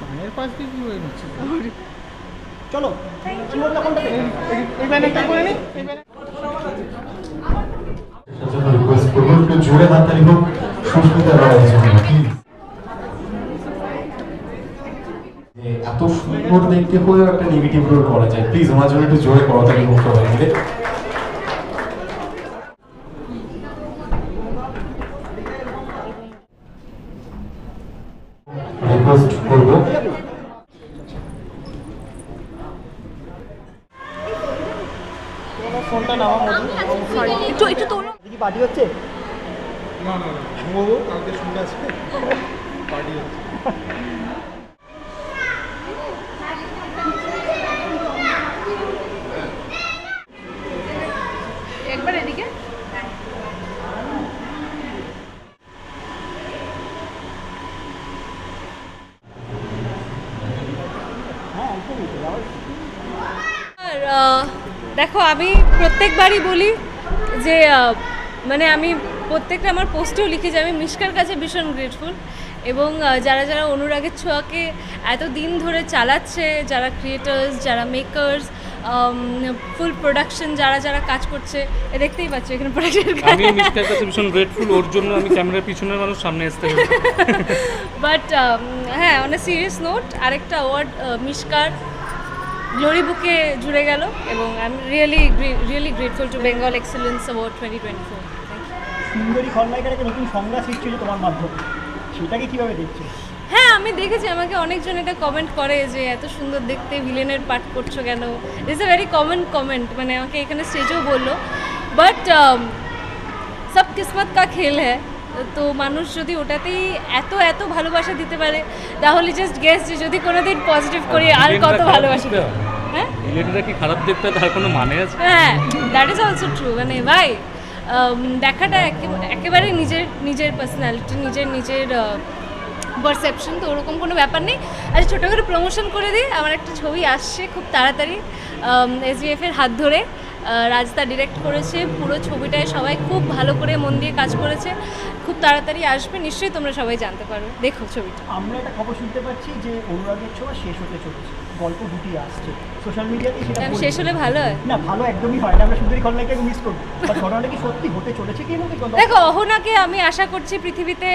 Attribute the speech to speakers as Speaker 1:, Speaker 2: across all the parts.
Speaker 1: কানের পাশ দিয়ে কি হয়ে নিচ্ছে
Speaker 2: চলো কি বলল
Speaker 1: এই ব্যানারটা করে নি এই ব্যানার
Speaker 3: রিকোয়েস্ট করব একটু জোরে হাততালি হোক সুস্মিতা রায়ের জন্য প্লিজ এত সুন্দর দেখতে হয়েও একটা নেগেটিভ রোল করা যায়। প্লিজ ওনার জন্য একটু জোরে করতালি হোক সবাই মিলে রিকোয়েস্ট করব
Speaker 1: ফোনটা নামা মধু
Speaker 4: একটু একটু তোলো
Speaker 2: কি পার্টি হচ্ছে
Speaker 1: না না না ও কালকে শুনতে আছে পার্টি হচ্ছে
Speaker 4: একবার
Speaker 5: দেখো, আমি প্রত্যেকবারই বলি যে মানে আমি প্রত্যেকটা আমার পোস্টেও লিখি যে আমি মিশকার কাছে ভীষণ গ্রেটফুল এবং যারা যারা অনুরাগের ছোঁয়াকে এত দিন ধরে চালাচ্ছে যারা ক্রিয়েটার্স যারা মেকার্স ফুল প্রোডাকশন যারা যারা কাজ করছে এ দেখতেই পাচ্ছ এখানে প্রোডাকশন
Speaker 6: আমি মিস্টার কাছে ভীষণ গ্রেটফুল ওর জন্য আমি ক্যামেরার পিছনের মানুষ সামনে আসতে
Speaker 5: বাট হ্যাঁ অন সিরিয়াস নোট আরেকটা অ্যাওয়ার্ড মিশকার গ্লোরি বুকে জুড়ে গেল এবং I am really really grateful to Bengal excellence award twenty twenty four
Speaker 2: সুন্দরী খলনায়িকার একটা নতুন সংজ্ঞা সৃষ্টি হয়েছে তোমার মাধ্যমে। সেটাকে কীভাবে দেখছ?
Speaker 5: হ্যাঁ আমি দেখেছি। আমাকে অনেকজন এটা কমেন্ট করে যে এত সুন্দর দেখতে ভিলেনের পাঠ করছ কেন? It's a very common comment মানে আমাকে এখানে স্টেজেও বলল। বাট সব কিসমত কা খেল হ্যাঁ তো মানুষ যদি ওটাতেই এত এত ভালোবাসা দিতে পারে তাহলে জাস্ট গেস যে যদি কোনোদিন পজিটিভ করি আর কত ভালোবাসা দেবে। হ্যাঁ?
Speaker 6: ভিলেনরা কি খারাপ দেখতে তার কোনো মানে আছে?
Speaker 5: হ্যাঁ দ্যাট ইজ অলসো ট্রু মানে ভাই দেখাটা একেবারে নিজের নিজের পার্সোনালিটি নিজের নিজের পারসেপশন তো ওরকম কোনো ব্যাপার নেই। আজ ছোটো করে প্রমোশন করে দিই। আমার একটা ছবি আসছে খুব তাড়াতাড়ি এসবিএফের হাত ধরে। রাজদা ডিরেক্ট করেছে। পুরো ছবিটায় সবাই খুব ভালো করে মন দিয়ে কাজ করেছে। খুব তাড়াতাড়ি আসবে নিশ্চয়ই তোমরা সবাই জানতে পারো। দেখো ছবিটা।
Speaker 2: আমরা একটা খবর শুনতে পাচ্ছি যে অনুরাগের ছোঁয়া শেষ হতে চলেছে। গল্প দুটি আসছে। সোশ্যাল মিডিয়াতে সেটা বলছে।
Speaker 5: শেষ হলে ভালো হয়?
Speaker 2: না ভালো একদমই হয় না। আমরা সুন্দরী খলনায়িকাকে মিস করব। বাট ঘটনাটা কি সত্যি হতে চলেছে কি নাকি
Speaker 5: দেখো অহনাকে আমি আশা করছি পৃথিবীতে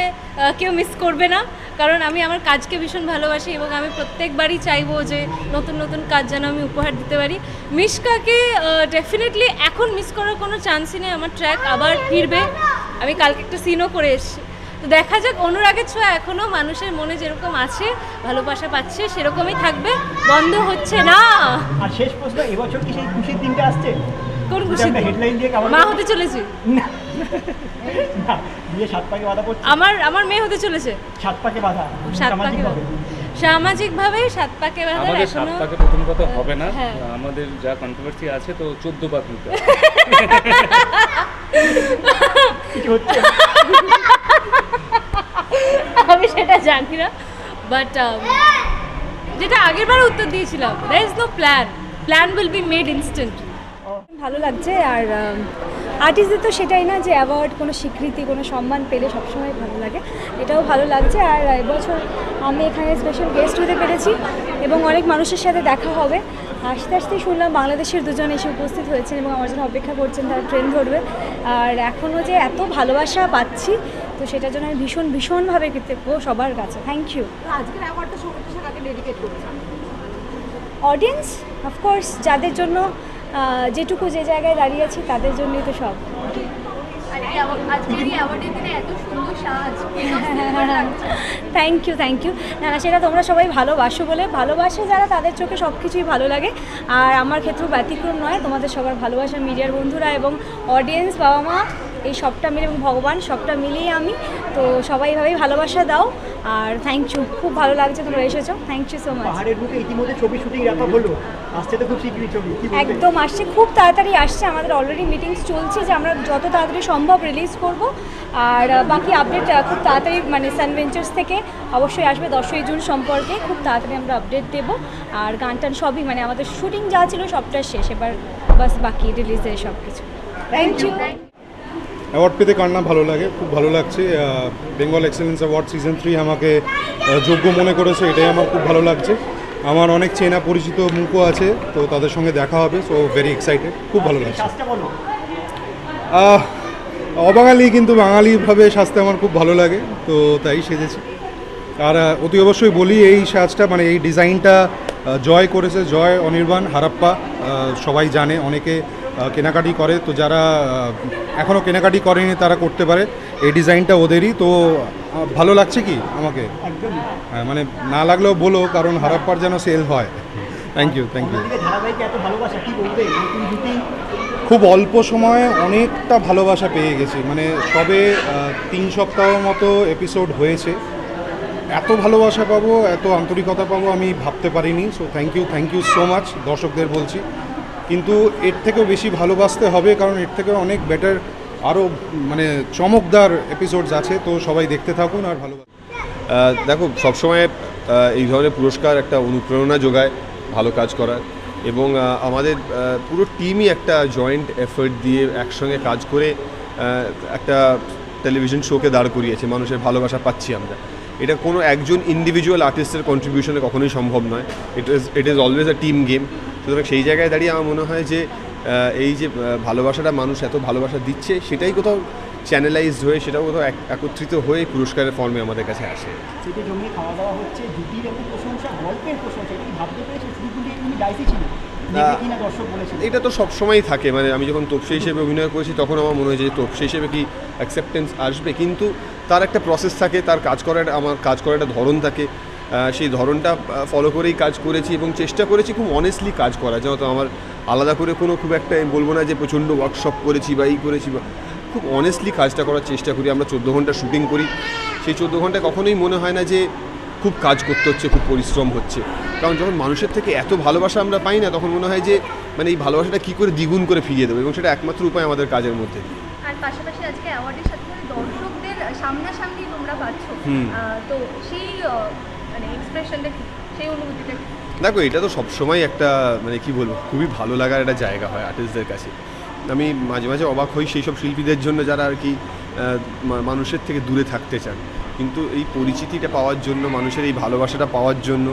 Speaker 5: কেউ মিস করবে না। কারণ আমি আমার কাজকে ভীষণ ভালোবাসি এবং আমি প্রত্যেকবারই চাইব যে নতুন নতুন কাজ যেন আমি উপহার দিতে পারি। মিশকাকে ডেফিনেটলি এখন মিস করার কোনো চান্সই নেই। আমার ট্র্যাক আবার ফিরবে। আমি কালকে একটা সিনও করে এসেছি। তো দেখা যাক অনুরাগের ছোঁয়া এখনও মানুষের মনে যেরকম আছে ভালোবাসা পাচ্ছে সেরকমই থাকবে বন্ধ হচ্ছে না।
Speaker 2: আর শেষ প্রশ্ন এবছর কি সেই খুশির দিনটা আসছে?
Speaker 5: কোন খুশি
Speaker 2: হেডলাইন দিয়ে কেমন
Speaker 5: মা হতে চলেছে।
Speaker 2: না। না, বিয়ে সাত পাকে বাধা পড়ছে।
Speaker 5: আমার আমার মেয়ে হতে চলেছে।
Speaker 2: সাত পাকে বাধা?
Speaker 5: সাত পাকে
Speaker 2: সামাজিকভাবে
Speaker 5: সামাজিকভাবে সাত পাকে বাঁধা
Speaker 6: আমাদের সাত পাকে প্রথম কথা হবে না।
Speaker 5: হ্যাঁ।
Speaker 6: আমাদের যা কন্ট্রোভার্সি আছে তো চোদ্দ পাক নিতে হবে।
Speaker 2: কিছু হচ্ছে
Speaker 5: আমি সেটা জানি না বাট যেটা আগের বার উত্তর দিয়েছিলাম there is no plan plan will be made instant
Speaker 4: ভালো লাগছে আর আর্টিস্টদের তো সেটাই না যে অ্যাওয়ার্ড কোনো স্বীকৃতি কোনো সম্মান পেলে সবসময় ভালো লাগে। এটাও ভালো লাগছে আর এবছর আমি এখানে স্পেশাল গেস্ট হতে পেরেছি এবং অনেক মানুষের সাথে দেখা হবে। আস্তে আস্তে শুনলাম বাংলাদেশের দুজন এসে উপস্থিত হয়েছেন এবং আমার জন্য অপেক্ষা করছেন তারা ট্রেন ধরবে। আর এখনও যে এত ভালোবাসা পাচ্ছি তো সেটার জন্য আমি ভীষণ ভীষণভাবে কৃতজ্ঞ সবার কাছে। থ্যাংক ইউ
Speaker 7: আজকের অ্যাওয়ার্ডটা সৌগত ডেডিকেট করেছেন?
Speaker 4: অডিয়েন্স অফকোর্স যাদের জন্য যেটুকু যে জায়গায় দাঁড়িয়ে আছি, তাদের জন্যই তো সব। থ্যাংক ইউ থ্যাংক ইউ না সেটা তোমরা সবাই ভালোবাসো বলে। ভালোবাসে যারা, তাদের চোখে সব কিছুই ভালো লাগে। আর আমার ক্ষেত্রেও ব্যতিক্রম নয়, তোমাদের সবার ভালোবাসা মিডিয়ার বন্ধুরা এবং অডিয়েন্স বাবা মা এই সবটা মিলে এবং ভগবান সবটা মিলিয়ে আমি তো সবাই এভাবেই ভালোবাসা দাও। আর থ্যাংক ইউ খুব ভালো লাগছে তোমরা এসেছ। থ্যাংক ইউ সো মাচ
Speaker 2: পাহাড়ের বুকে ইতিমধ্যে ছবি শুটিং রাখা হলো। আসছে তো খুব শীঘ্রই ছবি।
Speaker 4: একদম আসছে খুব তাড়াতাড়ি আসছে। আমাদের অলরেডি মিটিংস চলছে যে আমরা যত তাড়াতাড়ি সম্ভব রিলিজ করব। আর বাকি আপডেট খুব তাড়াতাড়ি মানে সান ভেঞ্চার্স থেকে অবশ্যই আসবে দশই জুন সম্পর্কে। খুব তাড়াতাড়ি আমরা আপডেট দেবো। আর গান টান সবই মানে আমাদের শুটিং যা ছিল সবটা শেষ। এবার বাস বাকি রিলিজের সব কিছু থ্যাংক ইউ
Speaker 1: অ্যাওয়ার্ড পেতে কার না ভালো লাগে? খুব ভালো লাগছে। Bengal excellence award season three আমাকে যোগ্য মনে করেছে এটাই আমার খুব ভালো লাগছে। আমার অনেক চেনা পরিচিত মুখও আছে তো তাদের সঙ্গে দেখা হবে সো ভেরি এক্সাইটেড খুব ভালো লাগছে। অবাঙালি কিন্তু বাঙালিভাবে সাজতে আমার খুব ভালো লাগে তো তাই সেজেছি। আর অতি অবশ্যই বলি এই সাজটা মানে এই ডিজাইনটা জয় করেছে জয় অনির্বাণ হারাপ্পা সবাই জানে অনেকে কেনাকাটি করে। তো যারা এখনও কেনাকাটি করেনি তারা করতে পারে। এই ডিজাইনটা ওদেরই। তো ভালো লাগছে কি আমাকে? হ্যাঁ মানে না লাগলেও বলো কারণ হারাপ্পার যেন সেল হয়। থ্যাংক ইউ থ্যাংক ইউ খুব অল্প সময়ে অনেকটা ভালোবাসা পেয়ে গেছি। মানে সবে তিন সপ্তাহ মতো এপিসোড হয়েছে। এত ভালোবাসা পাবো এত আন্তরিকতা পাবো আমি ভাবতে পারিনি। So thank you thank you so much দর্শকদের বলছি। কিন্তু এর থেকেও বেশি ভালোবাসতে হবে কারণ এর থেকে অনেক বেটার আরও মানে চমকদার এপিসোডস আছে তো সবাই দেখতে থাকুন আর
Speaker 8: আহ, দেখো সবসময় এই ধরনের পুরস্কার একটা অনুপ্রেরণা যোগায় ভালো কাজ করার। এবং আমাদের পুরো টিমই একটা জয়েন্ট এফর্ট দিয়ে একসঙ্গে কাজ করে একটা টেলিভিশন শোকে দাঁড় করিয়েছে। মানুষের ভালোবাসা পাচ্ছি আমরা। এটা কোনো একজন ইন্ডিভিজুয়াল আর্টিস্টের কন্ট্রিবিউশনে কখনোই সম্ভব নয়। It is it is always a team game সুতরাং সেই জায়গায় দাঁড়িয়ে আমার মনে হয় যে এই যে ভালোবাসাটা মানুষ এত ভালোবাসা দিচ্ছে সেটাই কোথাও চ্যানেলাইজড হয়ে সেটাও কোথাও একত্রিত হয়ে পুরস্কারের ফর্মে আমাদের কাছে আসে।
Speaker 2: এটা
Speaker 8: তো সবসময়ই থাকে মানে আমি যখন তোপসে হিসেবে অভিনয় করেছি তখন আমার মনে হয় যে তোপসে হিসেবে কি অ্যাকসেপ্টেন্স আসবে কিন্তু তার একটা প্রসেস থাকে তার কাজ করার আমার কাজ করার একটা ধরন থাকে। সেই ধরনটা ফলো করেই কাজ করেছি এবং চেষ্টা করেছি খুব অনেস্টলি কাজ করা যেহেতু আমার আলাদা করে কোনো খুব একটা আমি বলব না যে প্রচণ্ড ওয়ার্কশপ করেছি বা এই করেছি বা খুব অনেস্টলি কাজটা করার চেষ্টা করি। আমরা চোদ্দ ঘণ্টা শুটিং করি। সেই চোদ্দ ঘণ্টা কখনোই মনে হয় না যে খুব কাজ করতে হচ্ছে খুব পরিশ্রম হচ্ছে। কারণ যখন মানুষের থেকে এত ভালোবাসা আমরা পাই না তখন মনে হয় যে মানে এই ভালোবাসাটা কী করে দ্বিগুণ করে ফিরিয়ে দেবো এবং সেটা একমাত্র উপায় আমাদের কাজের মধ্যে।
Speaker 7: আর পাশাপাশি আজকে অ্যাওয়ার্ডের সাথে দর্শকদের সামনাসামনি তোমরা পাচ্ছ। তো সেই মানে এক্সপ্রেশনটা কি? সেই অনুভূতিটা
Speaker 8: দেখো এটা তো সবসময় একটা মানে কি বলব খুবই ভালো লাগার একটা জায়গা হয় আর্টিস্টদের কাছে। আমি মাঝে মাঝে অবাক হই সেই সব শিল্পীদের জন্য যারা আর কি মানুষের থেকে দূরে থাকতে চান। কিন্তু এই পরিচিতিটা পাওয়ার জন্য মানুষের এই ভালোবাসাটা পাওয়ার জন্য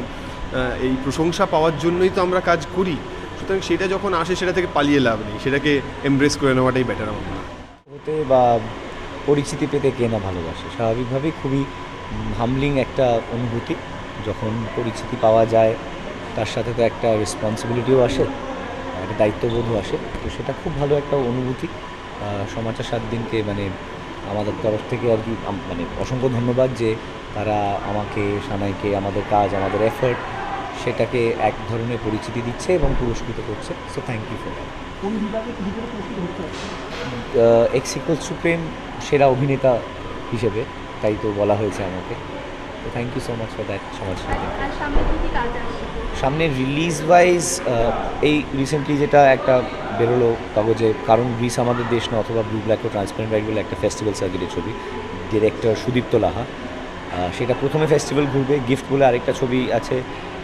Speaker 8: এই প্রশংসা পাওয়ার জন্যই তো আমরা কাজ করি। সুতরাং সেটা যখন আসে সেটা থেকে পালিয়ে লাভ নেই। সেটাকে এমব্রেস করে নেওয়াটাই বেটার আমার
Speaker 9: হতে বা পরিচিতি পেতে কে না ভালোবাসে? স্বাভাবিকভাবেই খুবই হামলিং একটা অনুভূতি যখন পরিচিতি পাওয়া যায় তার সাথে তো একটা রেসপন্সিবিলিটিও আসে একটা দায়িত্ববোধও আসে। তো সেটা খুব ভালো একটা অনুভূতি। সমাচার সাত দিনকে মানে আমাদের তরফ থেকে আর কি মানে অসংখ্য ধন্যবাদ যে তারা আমাকে সানাইকে আমাদের কাজ আমাদের এফর্ট সেটাকে এক ধরনের পরিচিতি দিচ্ছে এবং পুরস্কৃত করছে। So thank you for that
Speaker 2: কোন বিভাগে কী করে পুরস্কৃত হতে হচ্ছে
Speaker 9: এক্স ইকুয়াল সুপ্রিম সেরা অভিনেতা হিসেবে। তাই তো বলা হয়েছে আমাকে। তো thank you so much for that সমাজ
Speaker 7: আর সামনে
Speaker 9: রিলিজ ওয়াইজ এই রিসেন্টলি যেটা একটা বেরোলো কাগজে কারণ গ্রিস আমাদের দেশ না অথবা ব্লু ব্ল্যাক ও ট্রান্সপারেন্ট রাইট বলে একটা ফেস্টিভ্যাল সার্কিটের ছবি ডিরেক্টর সুদীপ্ত লাহা। সেটা প্রথমে ফেস্টিভ্যাল ঘুরবে গিফট বলে আরেকটা ছবি আছে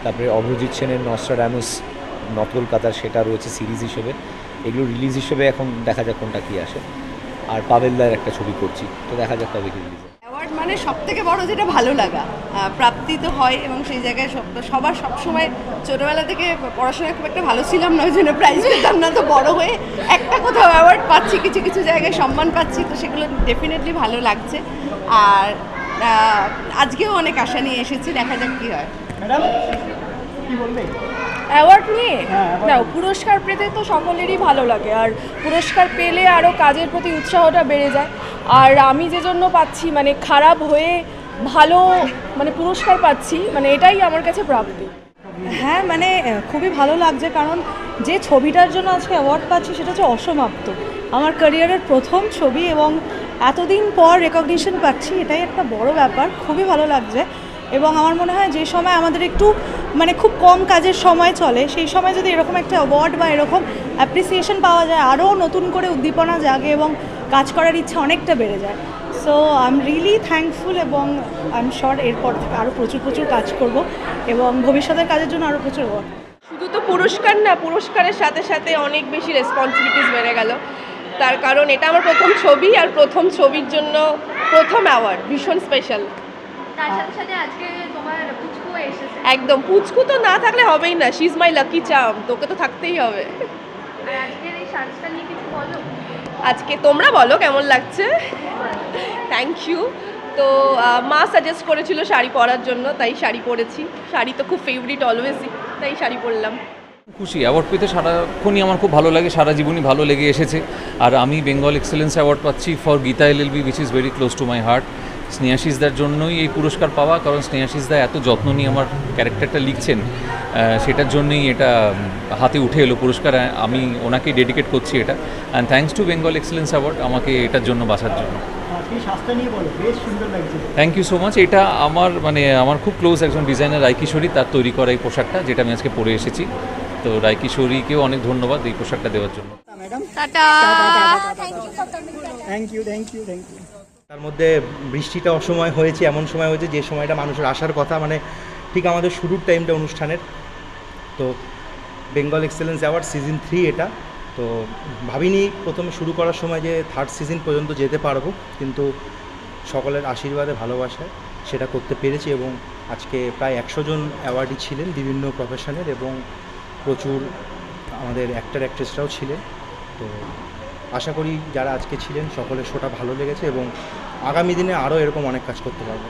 Speaker 9: তারপরে অভিজিৎ সেনের নস্ট্রাডামুস নর্থ কলকাতার সেটা রয়েছে সিরিজ হিসেবে। এগুলো রিলিজ হিসেবে এখন দেখা যাক কোনটা কী আসে। আর পাবেলদার একটা ছবি করছি তো দেখা যাক কবে কি রিলিজ
Speaker 10: মানে সব থেকে বড় যেটা ভালো লাগা প্রাপ্তি তো হয় এবং সেই জায়গায় সব, সবার সবসময় ছোটোবেলা থেকে পড়াশোনায় খুব একটা ভালো ছিলাম না, ওই জন্য প্রাইজ পেতাম না। তো বড় হয়ে একটা কোথাও অ্যাওয়ার্ড পাচ্ছি, কিছু কিছু জায়গায় সম্মান পাচ্ছি, তো সেগুলো ডেফিনেটলি ভালো লাগছে। আর আজকেও অনেক আশা নিয়ে এসেছি, দেখা যাক কী হয়।
Speaker 2: ম্যাডাম কী
Speaker 4: অ্যাওয়ার্ড নিয়ে?
Speaker 2: হ্যাঁ, award
Speaker 4: না পুরস্কার পেতে তো সকলেরই ভালো লাগে। আর পুরস্কার পেলে আরও কাজের প্রতি উৎসাহটা বেড়ে যায়। আর আমি যে জন্য পাচ্ছি মানে খারাপ হয়ে ভালো মানে পুরস্কার পাচ্ছি মানে এটাই আমার কাছে প্রাপ্তি।
Speaker 11: হ্যাঁ মানে খুবই ভালো লাগছে। কারণ যে ছবিটার জন্য আজকে অ্যাওয়ার্ড পাচ্ছি সেটা হচ্ছে অসমাপ্ত। আমার ক্যারিয়ারের প্রথম ছবি এবং এতদিন পর রেকগনিশন পাচ্ছি এটাই একটা বড় ব্যাপার। খুবই ভালো লাগছে। এবং আমার মনে হয় যে সময় আমাদের একটু মানে খুব কম কাজের সময় চলে। সেই সময় যদি এরকম একটা অ্যাওয়ার্ড বা এরকম অ্যাপ্রিসিয়েশন পাওয়া যায় আরও নতুন করে উদ্দীপনা জাগে এবং কাজ করার ইচ্ছা অনেকটা বেড়ে যায়। So I am really thankful এবং আই এম শর এরপর থেকে আরও প্রচুর প্রচুর কাজ করব এবং ভবিষ্যতের কাজের জন্য আরও প্রচুর ওয়ার্ক
Speaker 10: শুধু তো পুরস্কার না পুরস্কারের সাথে সাথে অনেক বেশি রেসপন্সিবিলিটিস বেড়ে গেল। তার কারণ এটা আমার প্রথম ছবি আর প্রথম ছবির জন্য প্রথম অ্যাওয়ার্ড ভীষণ স্পেশাল
Speaker 7: তার সাথে সাথে আজকে
Speaker 10: একদম পুচকু তো না থাকলে হবেই না শি ইজ মাই লাকি চাম তোকে তো থাকতেই হবে। আজকে তোমরা বলো কেমন লাগছে? থ্যাংক ইউ তো মা সাজেস্ট করেছিল শাড়ি পরার জন্য তাই শাড়ি পরেছি। শাড়ি তো খুব ফেভারিট অলওয়েজই তাই শাড়ি পরলাম।
Speaker 12: খুশি অ্যাওয়ার্ড পেতে সারাক্ষণই আমার খুব ভালো লাগে সারা জীবনই ভালো লেগে এসেছে। আর আমি বেঙ্গল এক্সেলেন্স অ্যাওয়ার্ড পাচ্ছি for Geeta LLB which is very close to my heart স্নেহাশিসদার জন্যই এই পুরস্কার পাওয়া কারণ স্নেহাশিসদা এত যত্ন নিয়ে আমার ক্যারেক্টারটা লিখছেন সেটার জন্যই এটা হাতে উঠে এলো পুরস্কার আমি ওনাকে ডেডিকেট করছি এটা। And thanks to Bengal excellence award আমাকে এটার জন্য বাঁচার জন্য। থ্যাংক ইউ সো মাচ এটা আমার মানে আমার খুব ক্লোজ একজন ডিজাইনার রায়কিশোরী তার তৈরি করা এই পোশাকটা যেটা আমি আজকে পরে এসেছি। তো রায়কিশোরীকেও অনেক ধন্যবাদ এই পোশাকটা দেওয়ার জন্য।
Speaker 2: Madam
Speaker 10: Tata
Speaker 2: thank you thank you thank you
Speaker 13: তার মধ্যে বৃষ্টিটা অসময় হয়েছে, এমন সময় হয়েছে যে সময়টা মানুষের আসার কথা। মানে ঠিক আমাদের শুরুর টাইমটা অনুষ্ঠানের। তো Bengal excellence award season three এটা। তো ভাবিনি প্রথমে শুরু করার সময় যে থার্ড সিজন পর্যন্ত যেতে পারব, কিন্তু সকলের আশীর্বাদে, ভালোবাসায় সেটা করতে পেরেছি এবং আজকে প্রায় একশো জন অ্যাওয়ার্ডই ছিলেন বিভিন্ন প্রফেশনের এবং প্রচুর আমাদের অ্যাক্টার অ্যাক্ট্রেসরাও ছিলেন। তো আশা করি যারা আজকে ছিলেন সকলের শোটা ভালো লেগেছে এবং আগামী দিনে আরও এরকম অনেক কাজ করতে পারব।